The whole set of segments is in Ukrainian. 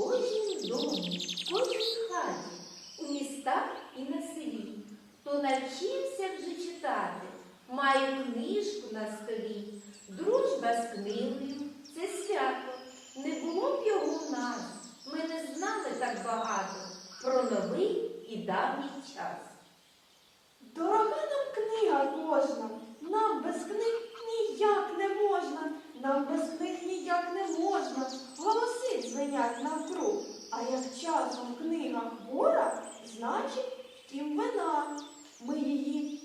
кожній домі, в кожній хаті, у містах і на селі. Хто навчився вже читати, має книжку на столі. Дружба з книгою це свято. Не було б його в нас. Ми не знали так багато про новий і давній час. Дорога нам книга кожна. Нам без них ніяк не можна, голоси дзвенять навкруг. А як часом книга хвора, значить, втім вина. Ми її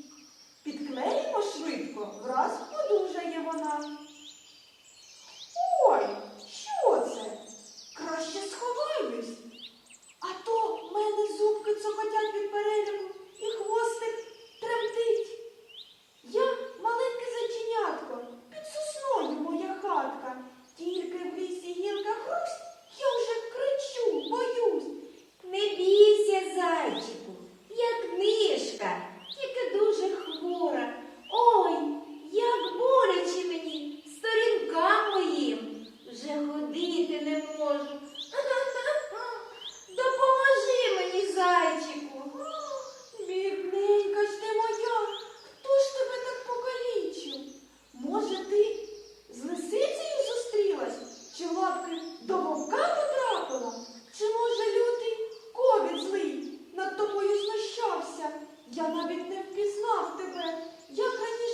навіть не впізнав тебе. Як раніше.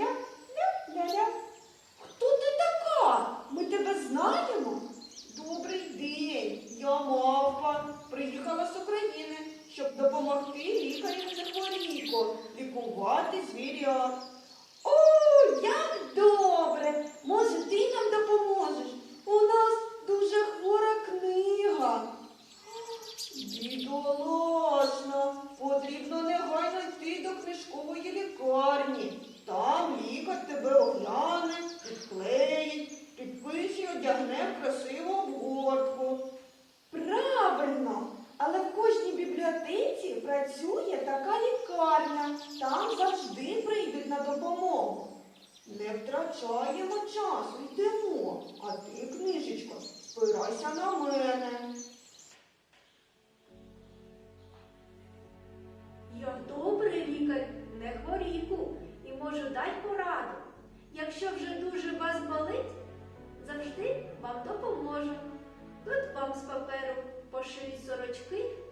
ля, ля, ля, ля. Хто ти така? Ми тебе знаємо. Добрий день, я мавпа. Приїхала з України, щоб допомогти лікарям захворіку, лікувати звірят. працює така лікарня, там завжди прийдуть на допомогу. Не втрачаємо часу, йдемо. А ти, книжечко, спирайся на мене. Я добрий лікар, не хворіку і можу дати пораду. Якщо вже дуже вас болить, завжди вам допоможу. Тут вам з паперу пошию сорочки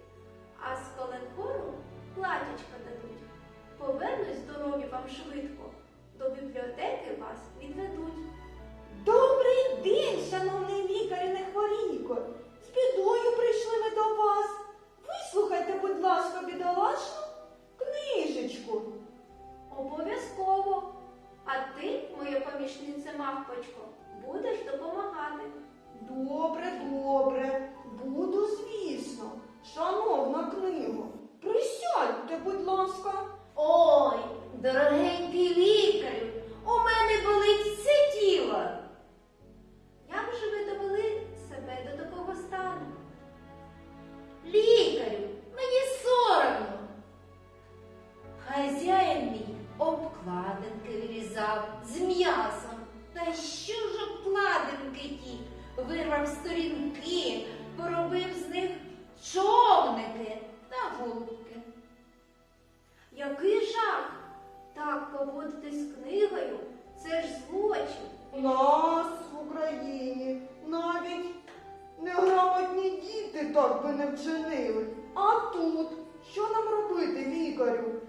а з коленкору платячка дадуть. Повернуть здорові вам швидко, до бібліотеки вас відведуть. Добрий день! обкладинки вирізав з м'ясом. Та що ж обкладинки ті? Вирвав сторінки, поробив з них човники та голубки. Який жах так поводитись з книгою? Це ж злочин. Нас в Україні навіть неграмотні діти так би не вчинили. А тут що нам робити, лікарю?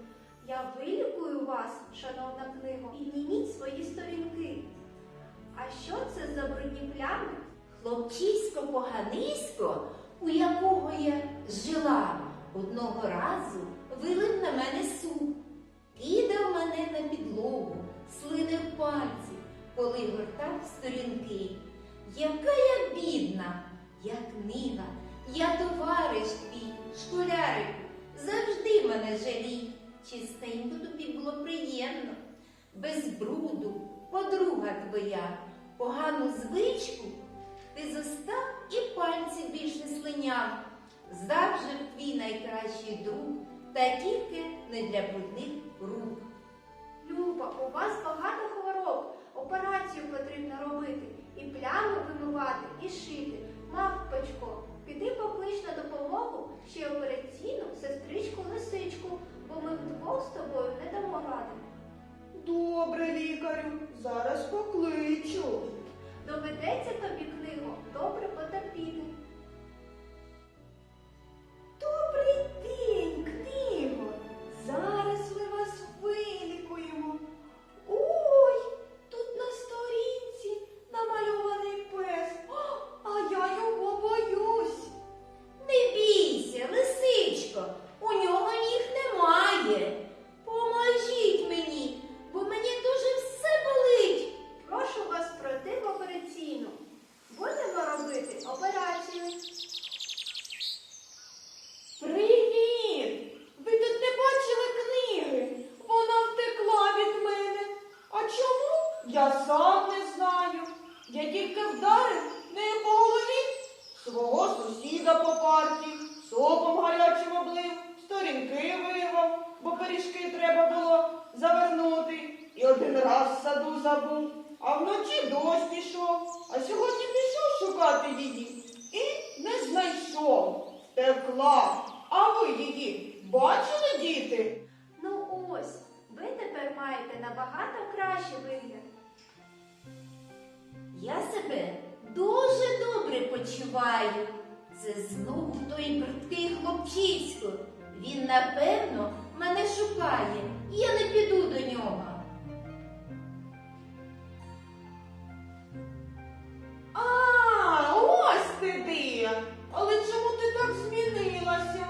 Я вилікую вас, шановна книго, і німіть свої сторінки. А що це за брудні плями? Хлопчисько поганисько, у якого я жила, одного разу вилив на мене суп, кидав мене на підлогу, слинив пальці, коли гортав сторінки. Яка я бідна, я книга, я товариш твій, школярику, завжди мене жалій. Приємно, без бруду, подруга твоя, погану звичку ти зостав і пальці більш не слиняв. Завжди твій найкращий друг, та тільки не для брудних рук. Люба, у вас багато хвороб. Операцію потрібно робити. І плями вимивати, і шити. Мавпочко, піди поклич на допомогу ще операційну сестричку лисичку, бо ми вдвох з тобою не дамо ради. Добре, лікарю, зараз покличу. Доведеться тобі книгу добре потерпіти. Добрий день, книго. Зараз ми вас вилікуємо. Ой, тут на сторінці намальований пес. А я його боюсь. Не бійся, лисичко, у нього ніг немає. Я сам не знаю. Я тільки вдарив нею по голові свого сусіда по парті, сопом гарячим облив, сторінки вирвав, бо пиріжки треба було завернути. І один раз в саду забув, а вночі дощ пішов, а сьогодні пішов шукати її бридкий. Він, напевно, мене шукає. Я не піду до нього. А, ось ти де. Але чому ти так змінилася?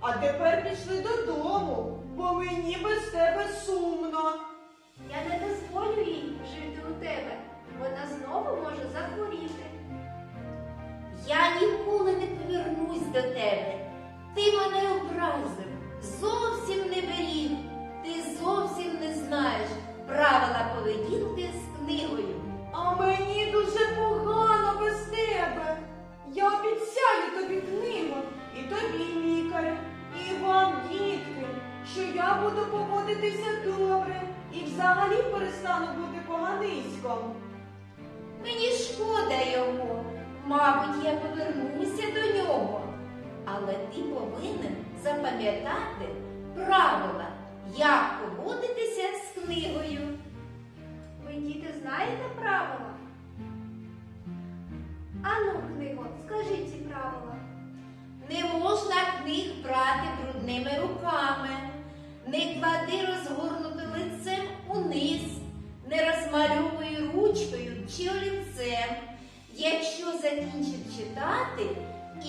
А тепер пішли додому, бо мені без тебе сумно. Я не дозволю їй жити у тебе. Вона знову може захворіти. Я ніколи не повернусь до тебе. Ти мене образив, зовсім не беріг. Ти зовсім не знаєш правила поведінки з книгою. А мені дуже погано без тебе. Я обіцяю тобі книгу, і тобі, лікарю, і вам, дітки, що я буду поводитися добре і взагалі перестану бути поганиськом. Мені шкода його. Мабуть, я повернуся до нього. Але ти повинен запам'ятати правила, як поводитися з книгою. Ви, діти, знаєте правила? Ану, книго, скажіть ці правила. Не можна книг брати брудними руками, не клади розгорнути лицем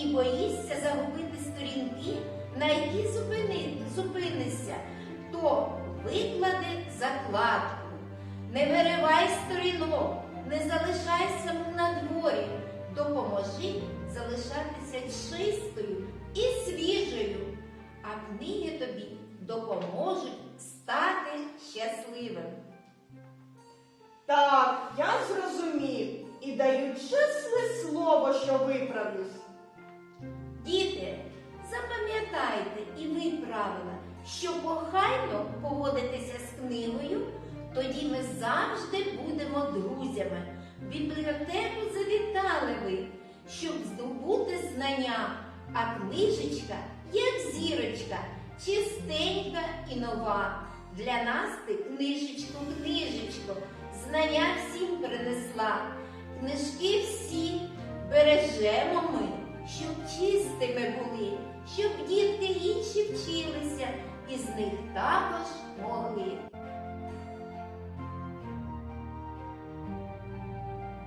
і боїшся загубити сторінки, на які зупини, зупинишся, то виклади закладку. Не виривай сторінок, не залишайся на дворі. Допоможи залишатися чистою і свіжою, а книги тобі допоможуть стати щасливим. Так, я зрозумів і даю чесне слово, що виправлюсь. Діти, запам'ятайте і ви правила, що кохайно поводитися з книгою, тоді ми завжди будемо друзями. В бібліотеку завітали ви, щоб здобути знання, а книжечка, як зірочка, чистенька і нова. Для нас ти книжечко, книжечко, знання всім принесла. Книжки всі бережемо ми, щоб чистими були, щоб дітки інші вчилися і з них також могли.